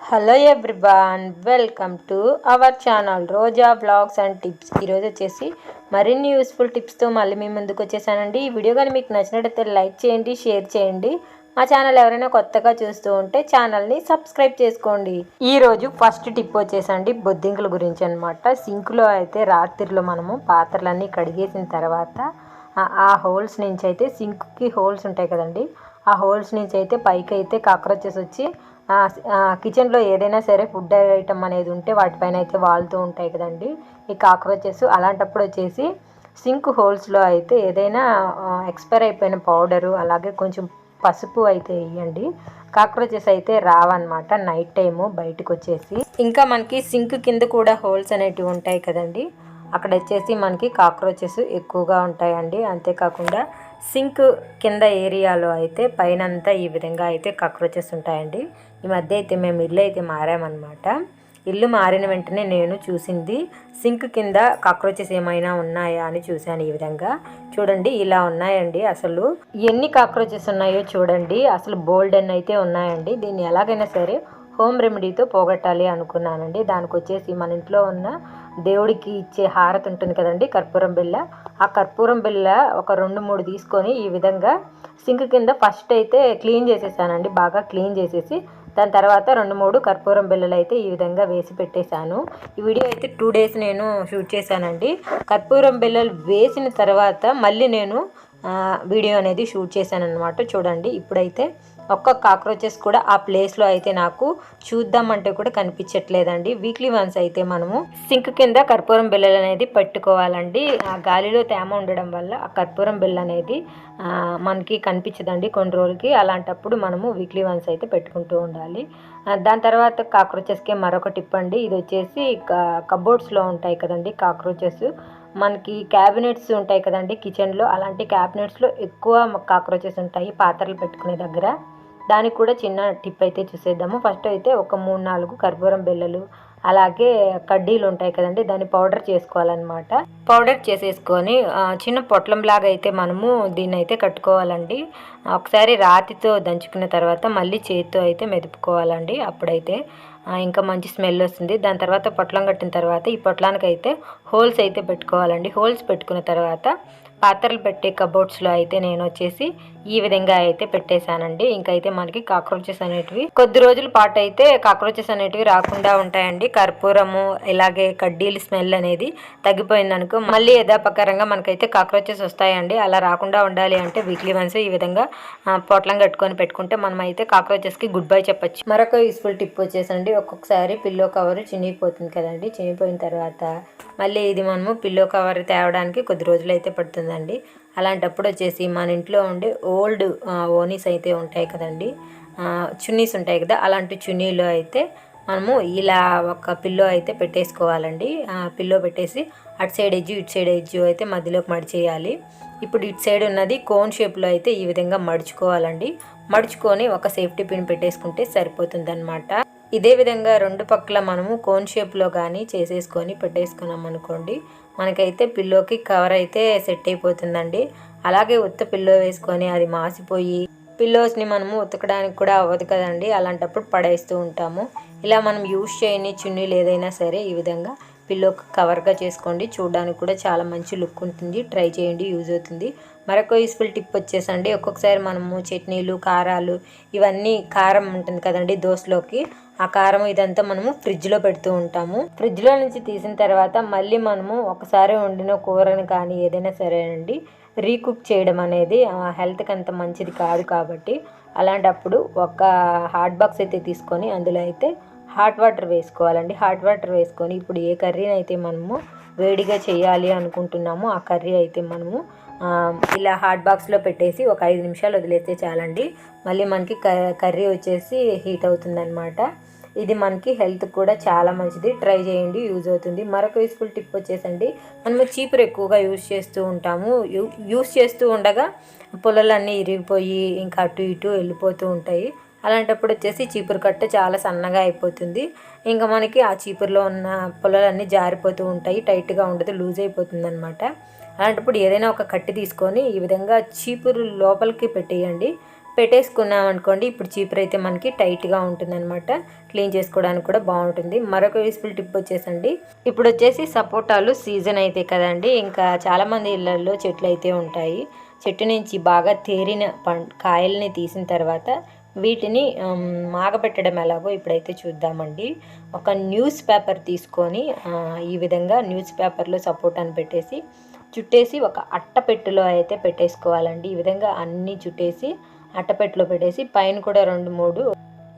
Hello everyone welcome to our channel Roja blogs and tips. ఈరోజు వచ్చేసి మరిన్ని useful టిప్స్తో మళ్ళీ మీ ముందుకు వచ్చేసానండి. ఈ వీడియో కానీ మీకు నచ్చినట్టయితే లైక్ చేయండి షేర్ చేయండి. మా ఛానల్ ఎవరైనా కొత్తగా చూస్తూ ఉంటే ఛానల్ని సబ్స్క్రైబ్ చేసుకోండి. ఈరోజు ఫస్ట్ టిప్ వచ్చేసండి బొద్దింకల గురించి అనమాట సింక్లో అయితే రాత్రిలో మనము పాత్రలన్నీ కడిగేసిన తర్వాత ఆ- హోల్స్ నుంచి అయితే సింక్కి హోల్స్ ఉంటాయి కదండి. ఆ హోల్స్ నుంచి అయితే పైకి అయితే కాక్రోచెస్ వచ్చి కిచెన్లో ఏదైనా సరే ఫుడ్ ఐటమ్ అనేది ఉంటే వాటిపైన అయితే వాళ్తూ ఉంటాయి కదండి. ఈ కాక్రోచెస్ అలాంటప్పుడు వచ్చేసి సింక్ హోల్స్లో అయితే ఏదైనా ఎక్స్పైర్ అయిపోయిన పౌడరు అలాగే కొంచెం పసుపు అయితే వేయండి. కాక్రోచెస్ అయితే రావన్నమాట నైట్ టైము బయటకు వచ్చేసి. ఇంకా మనకి సింక్ కింద కూడా హోల్స్ అనేటివి ఉంటాయి కదండి. అక్కడ వచ్చేసి మనకి కాక్రోచెస్ ఎక్కువగా ఉంటాయండి. అంతేకాకుండా సింక్ కింద ఏరియాలో అయితే పైనంతా ఈ విధంగా అయితే కాక్రోచెస్ ఉంటాయండి. ఈ మధ్య అయితే మేము ఇల్లు అయితే మారామన్నమాట. ఇల్లు మారిన వెంటనే నేను చూసింది సింక్ కింద కాక్రోచెస్ ఏమైనా ఉన్నాయా అని చూశాను ఈ విధంగా. చూడండి ఇలా ఉన్నాయండి అసలు. ఎన్ని కాక్రోచెస్ ఉన్నాయో చూడండి అసలు బోల్డ్ అయితే ఉన్నాయండి. దీన్ని ఎలాగైనా సరే హోమ్ రెమెడీతో పోగొట్టాలి అనుకున్నానండి. దానికి వచ్చేసి మన ఇంట్లో ఉన్న దేవుడికి ఇచ్చే హారతి ఉంటుంది కదండి కర్పూరం బిళ్ళ. ఆ కర్పూరం బిళ్ళ ఒక రెండు మూడు తీసుకొని ఈ విధంగా సింక్ కింద ఫస్ట్ అయితే క్లీన్ చేసేసానండి బాగా క్లీన్ చేసేసి దాని తర్వాత రెండు మూడు కర్పూరం బిళ్ళలు అయితే ఈ విధంగా వేసి పెట్టేశాను. ఈ వీడియో అయితే టూ డేస్ నేను షూట్ చేశానండి. కర్పూరం బిళ్ళలు వేసిన తర్వాత మళ్ళీ నేను వీడియో అనేది షూట్ చేశాను అనమాట చూడండి ఇప్పుడైతే ఒక్క కాక్రోచెస్ కూడా ఆ ప్లేస్లో అయితే నాకు చూద్దామంటే కూడా కనిపించట్లేదండి. వీక్లీ వన్స్ అయితే మనము సింక్ కింద కర్పూరం బిల్లలు అనేది పెట్టుకోవాలండి. ఆ గాలిలో తేమ ఉండడం వల్ల ఆ కర్పూరం బిల్ల అనేది మనకి కనిపించదండి కొన్ని రోజులకి. అలాంటప్పుడు మనము వీక్లీ వన్స్ అయితే పెట్టుకుంటూ ఉండాలి. దాని తర్వాత కాక్రోచెస్కి మరొక టిప్ అండి. ఇది వచ్చేసి కబోర్డ్స్లో ఉంటాయి కదండి కాక్రోచెస్ మనకి క్యాబినెట్స్ ఉంటాయి కదండి కిచెన్లో అలాంటి క్యాబినెట్స్లో ఎక్కువ కాక్రోచెస్ ఉంటాయి పాత్రలు పెట్టుకునే దగ్గర. దానికి కూడా చిన్న టిప్ అయితే చూసేద్దాము. ఫస్ట్ అయితే ఒక మూడు నాలుగు కర్పూరం బెల్లలు అలాగే కడ్డీలు ఉంటాయి కదండి దాన్ని పౌడర్ చేసుకోవాలన్నమాట. పౌడర్ చేసేసుకొని చిన్న పొట్లం లాగా అయితే మనము దీన్ని అయితే కట్టుకోవాలండి. ఒకసారి రాతితో దంచుకున్న తర్వాత మళ్ళీ చేతితో అయితే మెదుపుకోవాలండి అప్పుడైతే. ఇంకా మంచి స్మెల్ వస్తుంది. దాని తర్వాత పొట్లం కట్టిన తర్వాత ఈ పొట్లానికి అయితే హోల్స్ అయితే పెట్టుకోవాలండి. హోల్స్ పెట్టుకున్న తర్వాత పాత్రలు పెట్టే కబోర్డ్స్లో అయితే నేను వచ్చేసి ఈ విధంగా అయితే పెట్టేశానండి. ఇంకైతే మనకి కాక్రోచెస్ అనేటివి కొద్ది రోజుల పాటు అయితే కాక్రోచెస్ అనేటివి రాకుండా ఉంటాయండి. కర్పూరము ఇలాగే కడ్డీలు స్మెల్ అనేది తగ్గిపోయిందనుకో మళ్ళీ యథాపకరంగా మనకైతే కాక్రోచెస్ వస్తాయండి. అలా రాకుండా ఉండాలి అంటే వీక్లీ వన్స్ ఈ విధంగా పొట్లం కట్టుకొని పెట్టుకుంటే మనం అయితే కాక్రోచెస్కి గుడ్ బై చెప్పచ్చు. మరొక యూస్ఫుల్ టిప్ వచ్చేసండి. ఒక్కొక్కసారి పిల్లో కవర్ చినిగిపోతుంది కదండి. చినిగిపోయిన తర్వాత మళ్ళీ ఇది మనము పిల్లో కవర్ తేవడానికి కొద్ది రోజులు అయితే పడుతుంది. పడుతుందండి అలాంటప్పుడు వచ్చేసి మన ఇంట్లో ఉండే ఓల్డ్ ఓనీస్ అయితే ఉంటాయి కదండి. చున్నీస్ ఉంటాయి కదా అలాంటి చున్నీలు అయితే మనము ఇలా ఒక పిల్లో అయితే పెట్టేసుకోవాలండి. పిల్లో పెట్టేసి అటు సైడ్ ఎజ్జు ఇటు సైడ్ ఎజ్జు అయితే మధ్యలోకి మడిచేయాలి ఇప్పుడు ఇటు సైడ్ ఉన్నది కోన్ షేప్లో అయితే ఈ విధంగా మడుచుకోవాలండి. మడుచుకొని ఒక సేఫ్టీ పిన్ పెట్టేసుకుంటే సరిపోతుంది ఇదే విధంగా రెండు పక్కల మనము కోన్ షేప్లో కానీ చేసేసుకొని పెట్టేసుకున్నాం అనుకోండి మనకైతే పిల్లోకి కవర్ అయితే సెట్ అయిపోతుందండి. అలాగే ఉత్త పిల్లో వేసుకొని అది మాసిపోయి పిల్లోస్ని మనము ఉతకడానికి కూడా అవ్వదు కదండి. అలాంటప్పుడు పడేస్తూ ఉంటాము. ఇలా మనం యూజ్ చేయని చున్నీలు ఏదైనా సరే ఈ విధంగా పిల్లోకి కవర్గా చేసుకోండి. చూడడానికి కూడా చాలా మంచి లుక్ ఉంటుంది. ట్రై చేయండి యూజ్ అవుతుంది. మరొక యూస్ఫుల్ టిప్ వచ్చేసండి. ఒక్కొక్కసారి మనము చట్నీలు కారాలు ఇవన్నీ కారం ఉంటుంది కదండి దోశలోకి. ఆ కారం ఇదంతా మనము ఫ్రిడ్జ్లో పెడుతూ ఉంటాము. ఫ్రిడ్జ్లో నుంచి తీసిన తర్వాత మళ్ళీ మనము ఒకసారి వండిన కూరని కానీ ఏదైనా సరేనండి రీకుక్ చేయడం అనేది హెల్త్కి అంత మంచిది కాదు కాబట్టి అలాంటప్పుడు ఒక హాట్ బాక్స్ అయితే తీసుకొని అందులో అయితే హాట్ వాటర్ వేసుకోవాలండి. హాట్ వాటర్ వేసుకొని ఇప్పుడు ఏ కర్రీని అయితే మనము వేడిగా చేయాలి అనుకుంటున్నాము ఆ కర్రీ అయితే మనము ఇలా హాట్ బాక్స్లో పెట్టేసి ఒక ఐదు నిమిషాలు వదిలేస్తే చాలండి. మళ్ళీ మనకి క- కర్రీ వచ్చేసి హీట్ అవుతుందన్నమాట. ఇది మనకి హెల్త్ కూడా చాలా మంచిది. ట్రై చేయండి యూజ్ అవుతుంది. మరొక యూస్ఫుల్ టిప్ వచ్చేసండి. మనము చీపురు ఎక్కువగా యూజ్ చేస్తూ ఉంటాము. యూ- యూజ్ చేస్తూ ఉండగా పొలాలన్నీ ఇరిగిపోయి ఇంకా అటు ఇటు వెళ్ళిపోతూ ఉంటాయి. అలాంటప్పుడు వచ్చేసి చీపురు కట్ట చాలా సన్నగా అయిపోతుంది. ఇంకా మనకి ఆ చీపురులో ఉన్న పొలాలన్నీ జారిపోతూ ఉంటాయి. టైట్గా ఉండదు లూజ్ అయిపోతుంది అనమాట అలాంటప్పుడు ఏదైనా ఒక కట్టి తీసుకొని ఈ విధంగా చీపురు లోపలికి పెట్టేయండి. పెట్టేసుకున్నాం అనుకోండి ఇప్పుడు చీపురు అయితే మనకి టైట్గా ఉంటుందన్నమాట. క్లీన్ చేసుకోవడానికి కూడా బాగుంటుంది. మరొక యూస్ఫుల్ టిప్ వచ్చేసండి. ఇప్పుడు వచ్చేసి సపోటాలు సీజన్ అయితే కదండి. ఇంకా చాలామంది ఇళ్ళల్లో చెట్లు అయితే ఉంటాయి. చెట్టు నుంచి బాగా తేరిన పం కాయల్ని తీసిన తర్వాత వీటిని మాగబెట్టడం ఎలాగో ఇప్పుడైతే చూద్దామండి. ఒక న్యూస్ పేపర్ తీసుకొని ఈ విధంగా న్యూస్ పేపర్లో సపోర్ట్ అని పెట్టేసి చుట్టేసి ఒక అట్టపెట్టులో అయితే పెట్టేసుకోవాలండి. ఈ విధంగా అన్నీ చుట్టేసి అట్టపెట్టులో పెట్టేసి పైన కూడా రెండు మూడు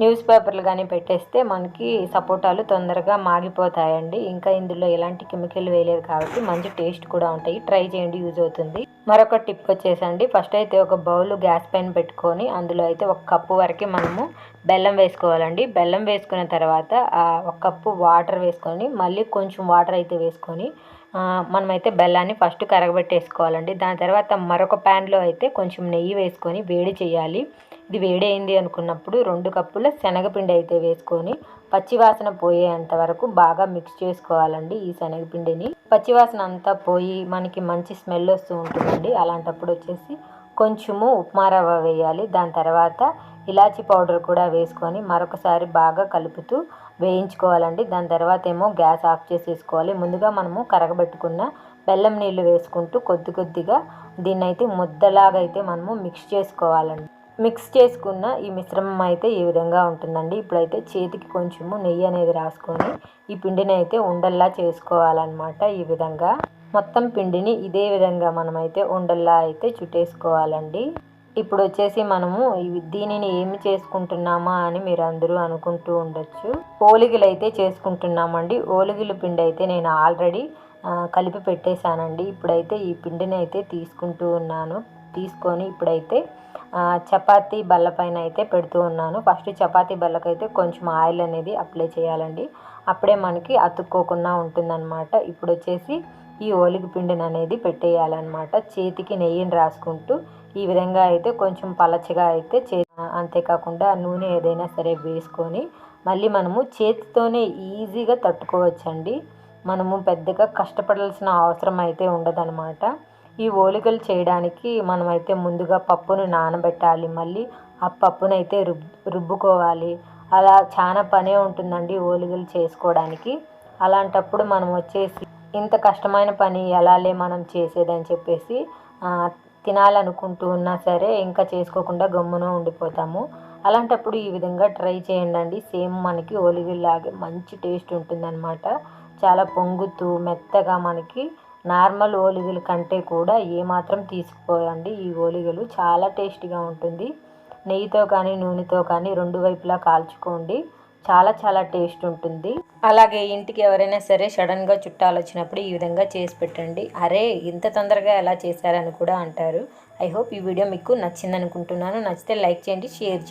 న్యూస్ పేపర్లు కానీ పెట్టేస్తే మనకి సపోటాలు తొందరగా మాగిపోతాయండి. ఇంకా ఇందులో ఎలాంటి కెమికల్ వేయలేదు కాబట్టి మంచి టేస్ట్ కూడా ఉంటాయి. ట్రై చేయండి యూజ్ అవుతుంది. మరొక టిప్ వచ్చేసండి. ఫస్ట్ అయితే ఒక బౌల్ గ్యాస్ పైన పెట్టుకొని అందులో అయితే ఒక కప్పు వరకు మనము బెల్లం వేసుకోవాలండి. బెల్లం వేసుకున్న తర్వాత ఒక కప్పు వాటర్ వేసుకొని మళ్ళీ కొంచెం వాటర్ అయితే వేసుకొని మనమైతే బెల్లాన్ని ఫస్ట్ కరగబెట్టేసుకోవాలండి. దాని తర్వాత మరొక ప్యాన్లో అయితే కొంచెం నెయ్యి వేసుకొని వేడి చేయాలి. ఇది వేడి అయింది అనుకున్నప్పుడు రెండు కప్పుల శనగపిండి అయితే వేసుకొని పచ్చివాసన పోయేంత వరకు బాగా మిక్స్ చేసుకోవాలండి ఈ శనగపిండిని. పచ్చివాసన అంతా పోయి మనకి మంచి స్మెల్ వస్తూ ఉంటుందండి. అలాంటప్పుడు వచ్చేసి కొంచెము ఉప్మా రవ్వ వేయాలి. దాని తర్వాత ఇలాచి పౌడర్ కూడా వేసుకొని మరొకసారి బాగా కలుపుతూ వేయించుకోవాలండి. దాని తర్వాత ఏమో గ్యాస్ ఆఫ్ చేసేసుకోవాలి. ముందుగా మనము కరగబెట్టుకున్న బెల్లం నీళ్ళు వేసుకుంటూ కొద్ది కొద్దిగా దీన్ని అయితే ముద్దలాగా అయితే మనము మిక్స్ చేసుకోవాలండి. మిక్స్ చేసుకున్న ఈ మిశ్రమం అయితే ఈ విధంగా ఉంటుందండి. ఇప్పుడైతే చేతికి కొంచెము నెయ్యి అనేది రాసుకొని ఈ పిండిని అయితే ఉండల్లా చేసుకోవాలన్నమాట ఈ విధంగా. మొత్తం పిండిని ఇదే విధంగా మనమైతే ఉండల్లా అయితే చుట్టేసుకోవాలండి. ఇప్పుడు వచ్చేసి మనము దీనిని ఏమి చేసుకుంటున్నామా అని మీరు అందరూ అనుకుంటూ ఉండొచ్చు. ఓలిగిలు అయితే చేసుకుంటున్నామండి. ఓలిగిల పిండి అయితే నేను ఆల్రెడీ కలిపి పెట్టేశానండి. ఇప్పుడైతే ఈ పిండిని అయితే తీసుకుంటూ ఉన్నాను. తీసుకొని ఇప్పుడైతే చపాతీ బల్ల పైన అయితే పెడుతూ ఉన్నాను. ఫస్ట్ చపాతీ బల్లకైతే కొంచెం ఆయిల్ అనేది అప్లై చేయాలండి. అప్పుడే మనకి అతుక్కోకుండా ఉంటుందన్నమాట. ఇప్పుడు వచ్చేసి ఈ ఓలిగ పిండిని అనేది పెట్టేయాలన్నమాట. చేతికి నెయ్యిని రాసుకుంటూ ఈ విధంగా అయితే కొంచెం పలచగా అయితే చే అంతేకాకుండా నూనె ఏదైనా సరే వేసుకొని మళ్ళీ మనము చేతితోనే ఈజీగా తట్టుకోవచ్చండి. మనము పెద్దగా కష్టపడాల్సిన అవసరం అయితే ఉండదన్నమాట. ఈ ఓలికలు చేయడానికి మనమైతే ముందుగా పప్పును నానబెట్టాలి. మళ్ళీ ఆ పప్పునైతే రుబ్ రుబ్బుకోవాలి. అలా చాలా పనే ఉంటుందండి ఓలిగలు చేసుకోవడానికి. అలాంటప్పుడు మనం వచ్చేసి ఇంత కష్టమైన పని ఎలాలే మనం చేసేదని చెప్పేసి తినాలనుకుంటూ ఉన్నా సరే ఇంకా చేసుకోకుండా గమ్మున ఉండిపోతాము. అలాంటప్పుడు ఈ విధంగా ట్రై చేయండి సేమ్ మనకి లాగే మంచి టేస్ట్ ఉంటుందన్నమాట. చాలా పొంగుతూ మెత్తగా మనకి నార్మల్ ఓలిగల కంటే కూడా ఏమాత్రం తీసుకుపోయండి ఈ ఓలిగలు చాలా టేస్టీగా ఉంటుంది. నెయ్యితో కానీ నూనెతో కానీ రెండు వైపులా కాల్చుకోండి. చాలా చాలా టేస్ట్ ఉంటుంది. అలాగే ఇంటికి ఎవరైనా సరే సడన్గా చుట్టాలు వచ్చినప్పుడు ఈ విధంగా చేసి పెట్టండి. అరే ఇంత తొందరగా ఎలా చేశారని కూడా అంటారు. ఐ హోప్ ఈ వీడియో మీకు నచ్చింది అనుకుంటున్నాను నచ్చితే లైక్ చేయండి షేర్ చేయండి.